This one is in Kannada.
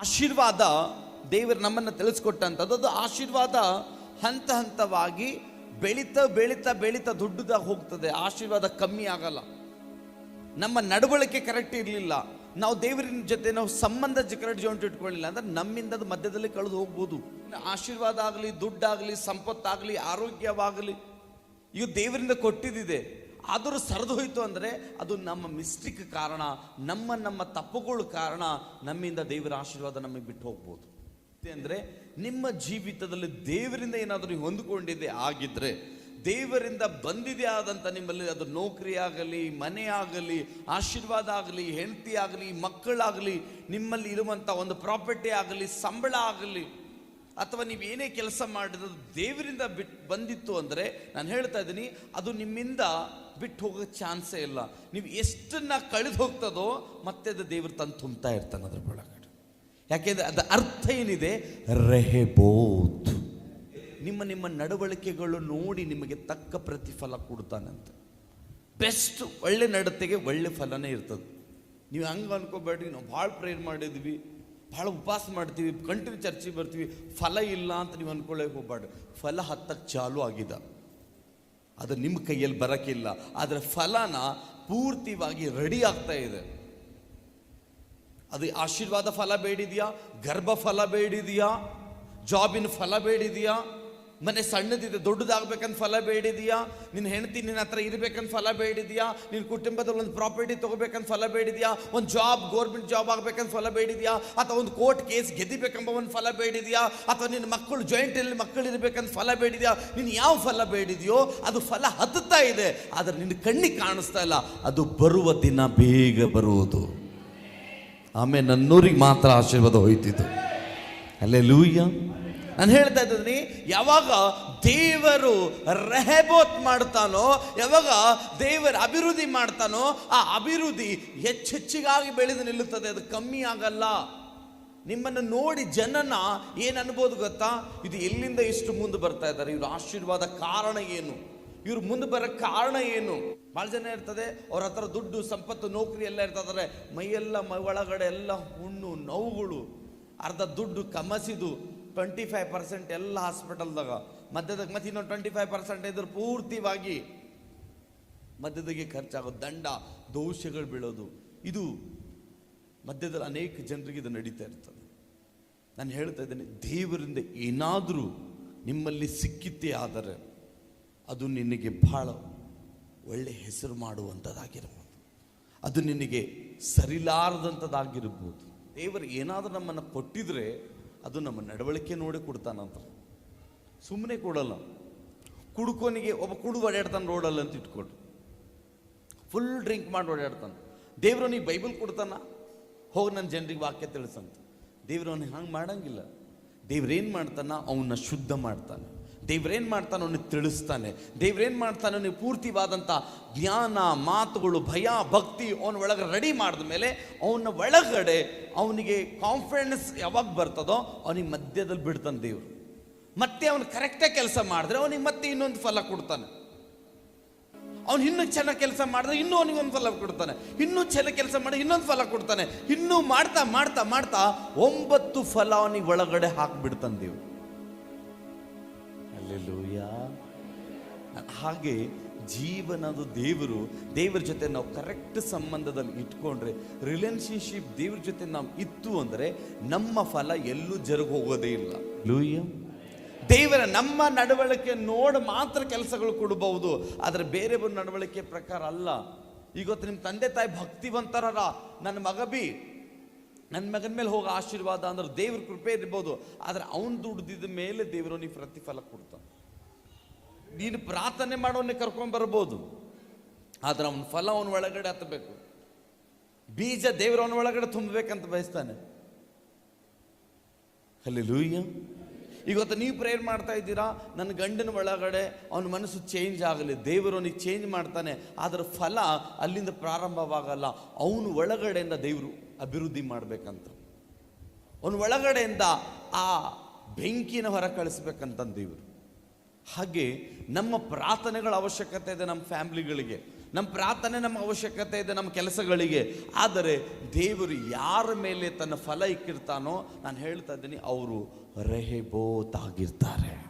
ಆಶೀರ್ವಾದ ದೇವರು ನಮ್ಮನ್ನು ತಿಳಿಸ್ಕೊಟ್ಟಂಥದ್ದು. ಅದು ಆಶೀರ್ವಾದ ಹಂತ ಹಂತವಾಗಿ ಬೆಳೀತಾ ಬೆಳೀತಾ ಬೆಳೀತಾ ದೊಡ್ಡದಾಗಿ ಹೋಗ್ತದೆ. ಆಶೀರ್ವಾದ ಕಮ್ಮಿ ಆಗಲ್ಲ. ನಮ್ಮ ನಡವಳಿಕೆ ಕರೆಕ್ಟ್ ಇರಲಿಲ್ಲ. ನಾವು ದೇವರಿನ ಜೊತೆ ನಾವು ಸಂಬಂಧ ಕರೆಕ್ಟ್ ಜೋಂಟ್ ಇಟ್ಕೊಳ್ಳಿಲ್ಲ ಅಂದ್ರೆ ನಮ್ಮಿಂದ ಅದು ಮಧ್ಯದಲ್ಲಿ ಕಳೆದು ಹೋಗ್ಬೋದು. ಆಶೀರ್ವಾದ ಆಗಲಿ, ದುಡ್ಡಾಗಲಿ, ಸಂಪತ್ತಾಗಲಿ, ಆರೋಗ್ಯವಾಗಲಿ ಇದು ದೇವರಿಂದ ಕೊಟ್ಟಿದ್ದಿದೆ. ಆದರೂ ಸರಿದು ಹೋಯಿತು ಅಂದರೆ ಅದು ನಮ್ಮ ಮಿಸ್ಟಿಕ್ ಕಾರಣ, ನಮ್ಮ ನಮ್ಮ ತಪ್ಪುಗಳ ಕಾರಣ, ನಮ್ಮಿಂದ ದೇವರ ಆಶೀರ್ವಾದ ನಮಗೆ ಬಿಟ್ಟು ಹೋಗ್ಬೋದು. ಅಂದರೆ ನಿಮ್ಮ ಜೀವಿತದಲ್ಲಿ ದೇವರಿಂದ ಏನಾದರೂ ನೀವು ಹೊಂದಿಕೊಂಡಿದೆ ಆಗಿದ್ದರೆ ದೇವರಿಂದ ಬಂದಿದೆ ಆದಂಥ ನಿಮ್ಮಲ್ಲಿ ಅದು ನೌಕರಿ ಆಗಲಿ, ಮನೆ ಆಗಲಿ, ಆಶೀರ್ವಾದ ಆಗಲಿ, ಹೆಂಡತಿ ಆಗಲಿ, ಮಕ್ಕಳಾಗಲಿ, ನಿಮ್ಮಲ್ಲಿ ಇರುವಂಥ ಒಂದು ಪ್ರಾಪರ್ಟಿ ಆಗಲಿ, ಸಂಬಳ ಆಗಲಿ, ಅಥವಾ ನೀವು ಏನೇ ಕೆಲಸ ಮಾಡಿದ್ರು ದೇವರಿಂದ ಬಿಟ್ಟು ಬಂದಿತ್ತು ಅಂದರೆ, ನಾನು ಹೇಳ್ತಾ ಇದ್ದೀನಿ, ಅದು ನಿಮ್ಮಿಂದ ಬಿಟ್ಟು ಹೋಗೋ ಚಾನ್ಸೇ ಇಲ್ಲ. ನೀವು ಎಷ್ಟನ್ನ ಕಳೆದು ಹೋಗ್ತದೋ ಮತ್ತೆ ಅದು ದೇವರು ತಂದು ತುಂಬ್ತಾ ಇರ್ತಾನೆ ಅದ್ರ ಒಳಗಡೆ. ಯಾಕೆಂದ್ರೆ ಅದ ಅರ್ಥ ಏನಿದೆ? ರೆಹೆಬೋತ್. ನಿಮ್ಮ ನಿಮ್ಮ ನಡವಳಿಕೆಗಳು ನೋಡಿ ನಿಮಗೆ ತಕ್ಕ ಪ್ರತಿಫಲ ಕೊಡ್ತಾನಂತೆ ಬೆಸ್ಟ್ ಒಳ್ಳೆ ನಡತೆಗೆ ಒಳ್ಳೆ ಫಲನೇ ಇರ್ತದೆ. ನೀವು ಹಂಗೆ ಅನ್ಕೋಬೇಡ್ರಿ, ನಾವು ಭಾಳ ಪ್ರೇರ್ ಮಾಡಿದ್ವಿ, ಭಾಳ ಉಪವಾಸ ಮಾಡ್ತೀವಿ ಕಂಟಿನ್ಯೂ ಚರ್ಚೆಗೆ ಬರ್ತೀವಿ, ಫಲ ಇಲ್ಲ ಅಂತ ನೀವು ಅನ್ಕೊಳ್ಳೋಕೆ ಹೋಗ್ಬಾರ್ದು ಫಲ ಹತ್ತಕ್ಕೆ ಚಾಲು ಆಗಿದೆ. ಅದು ನಿಮ್ಮ ಕೈಯಲ್ಲಿ ಬರೋಕ್ಕಿಲ್ಲ ಆದರೆ ಫಲನ ಪೂರ್ತಿವಾಗಿ ರೆಡಿ ಆಗ್ತಾ ಇದೆ. ಅದು ಆಶೀರ್ವಾದ ಫಲ ಬೇಡಿದೆಯಾ? ಗರ್ಭ ಫಲ ಬೇಡಿದೆಯಾ ಜಾಬಿನ ಫಲ ಬೇಡಿದೆಯಾ? ಮನೆ ಸಣ್ಣದಿದೆ, ದೊಡ್ಡದಾಗಬೇಕಂತ ಫಲ ಬೇಡಿದೆಯಾ? ನಿನ್ನ ಹೆಂಡತಿ ನಿನ್ನ ಹತ್ರ ಇರಬೇಕಂತ ಫಲ ಬೇಡಿದೆಯಾ? ನಿನ್ನ ಕುಟುಂಬದಲ್ಲಿ ಒಂದು ಪ್ರಾಪರ್ಟಿ ತೊಗೋಬೇಕಂತ ಫಲ ಬೇಡಿದೆಯಾ? ಒಂದು ಜಾಬ್ ಗೌರ್ಮೆಂಟ್ ಜಾಬ್ ಆಗಬೇಕಂತ ಫಲ ಬೇಡಿದೆಯಾ? ಅಥವಾ ಒಂದು ಕೋರ್ಟ್ ಕೇಸ್ ಗೆದ್ದಬೇಕೆಂಬ ಒಂದು ಫಲ ಬೇಡಿದೆಯಾ? ಅಥವಾ ನಿನ್ನ ಮಕ್ಕಳು ಜಾಯಿಂಟಲ್ಲಿ ಮಕ್ಕಳು ಇರಬೇಕಂತ ಫಲ ಬೇಡಿದೆಯಾ? ನೀನು ಯಾವ ಫಲ ಬೇಡಿದೆಯೋ, ಅದು ಫಲ ಹತ್ತುತ್ತಾ ಇದೆ, ಆದರೆ ನಿನ್ನ ಕಣ್ಣಿಗೆ ಕಾಣಿಸ್ತಾ ಇಲ್ಲ. ಅದು ಬರುವ ದಿನ ಬೇಗ ಬರುವುದು. ಆಮೇಲೆ ನನ್ನೂರಿಗೆ ಮಾತ್ರ ಆಶೀರ್ವಾದ ಹೋಯ್ತಿತ್ತು. ಅಲ್ಲೇ ಲೂಯ್ಯ ನಾನು ಹೇಳ್ತಾ ಇದ್ದೀನಿ ಯಾವಾಗ ದೇವರು ರೆಹಬೋತ್ ಮಾಡ್ತಾನೋ, ಯಾವಾಗ ದೇವರ ಅಭಿವೃದ್ಧಿ ಮಾಡ್ತಾನೋ, ಆ ಅಭಿವೃದ್ಧಿ ಹೆಚ್ಚೆಚ್ಚಿಗಾಗಿ ಬೆಳೆದು ನಿಲ್ಲುತ್ತದೆ, ಅದು ಕಮ್ಮಿ ಆಗಲ್ಲ. ನಿಮ್ಮನ್ನು ನೋಡಿ ಜನನ ಏನು ಅನ್ಬೋದು ಗೊತ್ತಾ? ಇದು ಎಲ್ಲಿಂದ ಇಷ್ಟು ಮುಂದೆ ಬರ್ತಾ ಇದ್ದಾರೆ? ಇವರು ಆಶೀರ್ವಾದ ಕಾರಣ ಏನು? ಇವ್ರು ಮುಂದೆ ಬರೋ ಕಾರಣ ಏನು? ಭಾಳ ಜನ ಇರ್ತದೆ, ಅವ್ರ ಹತ್ರ ದುಡ್ಡು, ಸಂಪತ್ತು, ನೌಕರಿ ಎಲ್ಲ ಇರ್ತದಾರೆ ಮೈಯೆಲ್ಲ ಮೈ ಒಳಗಡೆ ಎಲ್ಲ ಹುಣ್ಣು, ನೋವುಗಳು, ಅರ್ಧ ದುಡ್ಡು ಕಮಸಿದು ಟ್ವೆಂಟಿ ಫೈವ್ ಪರ್ಸೆಂಟ್ ಎಲ್ಲ ಹಾಸ್ಪಿಟಲ್ದಾಗ ಮಧ್ಯದಾಗ ಮತ್ತೆ ಇನ್ನೊಂದು ಟ್ವೆಂಟಿ ಫೈವ್ ಪರ್ಸೆಂಟ್ ಇದ್ರೆ ಪೂರ್ತಿವಾಗಿ ಮಧ್ಯದಾಗೆ ಖರ್ಚಾಗೋ ದಂಡ, ದೋಷಗಳು ಬೀಳೋದು. ಇದು ಮಧ್ಯದಲ್ಲಿ ಅನೇಕ ಜನರಿಗೆ ಇದು ನಡೀತಾ ಇರ್ತದೆ. ನಾನು ಹೇಳ್ತಾ ಇದ್ದೇನೆ, ದೇವರಿಂದ ಏನಾದರೂ ನಿಮ್ಮಲ್ಲಿ ಸಿಕ್ಕಿತ್ತೇ ಆದರೆ ಅದು ನಿನಗೆ ಬಹಳ ಒಳ್ಳೆ ಹೆಸರು ಮಾಡುವಂಥದ್ದಾಗಿರ್ಬೋದು. ಅದು ನಿನಗೆ ಸರಿಲಾರದಂಥದ್ದಾಗಿರ್ಬೋದು. ದೇವರು ಏನಾದರೂ ನಮ್ಮನ್ನು ಕೊಟ್ಟಿದ್ರೆ ಅದು ನಮ್ಮ ನಡವಳಿಕೆ ನೋಡಿ ಕೊಡ್ತಾನಂತ ಸುಮ್ಮನೆ ಕೊಡಲ್ಲ. ಕುಡ್ಕೊನಿಗೆ ಒಬ್ಬ ಕುಡು ಓಡಾಡ್ತಾನೆ ರೋಡಲ್ಲಿ ಅಂತ ಇಟ್ಕೊಂಡು. ಫುಲ್ ಡ್ರಿಂಕ್ ಮಾಡಿ ಓಡಾಡ್ತಾನೆ. ದೇವರು ಬೈಬಲ್ ಕೊಡ್ತಾನ? ಹೋಗಿ ನನ್ನ ಜನರಿಗೆ ವಾಕ್ಯ ತಿಳಿಸಂತ ದೇವ್ರು ಅವನಿಗೆ ಹಂಗೆ ಮಾಡಂಗಿಲ್ಲ. ದೇವ್ರೇನು ಮಾಡ್ತಾನ? ಅವನ್ನ ಶುದ್ಧ ಮಾಡ್ತಾನೆ. ದೇವ್ರೇನು ಮಾಡ್ತಾನೋ ನೀವು ತಿಳಿಸ್ತಾನೆ. ದೇವ್ರೇನು ಮಾಡ್ತಾನೋ ನೀವು ಪೂರ್ತಿವಾದಂಥ ಜ್ಞಾನ, ಮಾತುಗಳು, ಭಯ, ಭಕ್ತಿ ಅವನ ಒಳಗೆ ರೆಡಿ ಮಾಡಿದ ಮೇಲೆ ಅವನ ಒಳಗಡೆ ಅವನಿಗೆ ಕಾನ್ಫಿಡೆನ್ಸ್ ಯಾವಾಗ ಬರ್ತದೋ ಅವನಿಗೆ ಮಧ್ಯದಲ್ಲಿ ಬಿಡ್ತಾನೆ ದೇವರು. ಮತ್ತೆ ಅವನು ಕರೆಕ್ಟಾಗಿ ಕೆಲಸ ಮಾಡಿದ್ರೆ ಅವನಿಗೆ ಮತ್ತೆ ಇನ್ನೊಂದು ಫಲ ಕೊಡ್ತಾನೆ. ಅವ್ನು ಇನ್ನೂ ಚೆನ್ನಾಗಿ ಕೆಲಸ ಮಾಡಿದ್ರೆ ಇನ್ನೂ ಅವನಿಗೆ ಒಂದು ಫಲ ಕೊಡ್ತಾನೆ. ಇನ್ನೂ ಚೆನ್ನಾಗಿ ಕೆಲಸ ಮಾಡಿ ಇನ್ನೊಂದು ಫಲ ಕೊಡ್ತಾನೆ. ಇನ್ನೂ ಮಾಡ್ತಾ ಮಾಡ್ತಾ ಮಾಡ್ತಾ ಒಂಬತ್ತು ಫಲ ಅವನಿಗೆ ಒಳಗಡೆ ಹಾಕಿಬಿಡ್ತಾನೆ ದೇವ್ರು. ಅಲ್ಲೆಲ್ಲೂಯ ಹಾಗೆ ಜೀವನದ ದೇವರು ದೇವರ ಜೊತೆ ನಾವು ಕರೆಕ್ಟ್ ಸಂಬಂಧದಲ್ಲಿ ಇಟ್ಕೊಂಡ್ರೆ ರಿಲೇಶನ್ಶಿಪ್ ದೇವ್ರ ಜೊತೆ ನಾವು ಇತ್ತು ಅಂದರೆ ನಮ್ಮ ಫಲ ಎಲ್ಲೂ ಜರುಗು ಹೋಗೋದೇ ಇಲ್ಲ. ಲೂಯ್ಯ ದೇವರ ನಮ್ಮ ನಡವಳಿಕೆ ನೋಡಿ ಮಾತ್ರ ಕೆಲಸಗಳು ಕೊಡಬಹುದು ಆದರೆ ಬೇರೆಯವ್ರ ನಡವಳಿಕೆ ಪ್ರಕಾರ ಅಲ್ಲ. ಇವತ್ತು ನಿಮ್ಮ ತಂದೆ ತಾಯಿ ಭಕ್ತಿವಂತರರ ನನ್ನ ಮಗ ಬಿ ನನ್ನ ಮಗನ ಮೇಲೆ ಹೋಗಿ ಆಶೀರ್ವಾದ ಅಂದ್ರೆ ದೇವ್ರ ಕೃಪೆ ಇರ್ಬೋದು, ಆದರೆ ಅವನು ದುಡ್ದಿದ ಮೇಲೆ ದೇವರು ನೀವು ಪ್ರತಿಫಲ ಕೊಡ್ತಾನೆ. ನೀನು ಪ್ರಾರ್ಥನೆ ಮಾಡೋನೆ ಕರ್ಕೊಂಡು ಬರ್ಬೋದು, ಆದ್ರೆ ಅವನ ಫಲ ಅವನ ಒಳಗಡೆ ಹತ್ತಬೇಕು ಬೀಜ ದೇವರವನ ಒಳಗಡೆ ತುಂಬಬೇಕಂತ ಬಯಸ್ತಾನೆ. ಅಲ್ಲಿ ಲೂಯ್ಯ ಇವತ್ತು ನೀವು ಪ್ರೇಯರ್ ಮಾಡ್ತಾ ಇದ್ದೀರಾ, ನನ್ನ ಗಂಡನ ಒಳಗಡೆ ಅವನ ಮನಸ್ಸು ಚೇಂಜ್ ಆಗಲಿ, ದೇವರು ಅವನಿಗೆ ಚೇಂಜ್ ಮಾಡ್ತಾನೆ ಅದರ ಫಲ ಅಲ್ಲಿಂದ ಪ್ರಾರಂಭವಾಗಲ್ಲ. ಅವನು ಒಳಗಡೆಯಿಂದ ದೇವರು ಅಭಿವೃದ್ಧಿ ಮಾಡಬೇಕಂತ. ಅವನ ಒಳಗಡೆಯಿಂದ ಆ ಬೆಂಕಿನ ಹೊರ ಕಳಿಸ್ಬೇಕಂತ ದೇವರು ಹಾಗೆ ನಮ್ಮ ಪ್ರಾರ್ಥನೆಗಳ ಅವಶ್ಯಕತೆ ಇದೆ ನಮ್ಮ ಫ್ಯಾಮ್ಲಿಗಳಿಗೆ. ನಮ್ಮ ಪ್ರಾರ್ಥನೆ ನಮ್ಮ ಅವಶ್ಯಕತೆ ಇದೆ ನಮ್ಮ ಕೆಲಸಗಳಿಗೆ. ಆದರೆ ದೇವರು ಯಾರ ಮೇಲೆ ತನ್ನ ಫಲ ಇಕ್ಕಿರ್ತಾನೋ ನಾನು ಹೇಳ್ತಾ ಇದ್ದೀನಿ, ಅವರು ರೆಹೆಬೋತ್ ಆಗಿರ್ತಾರೆ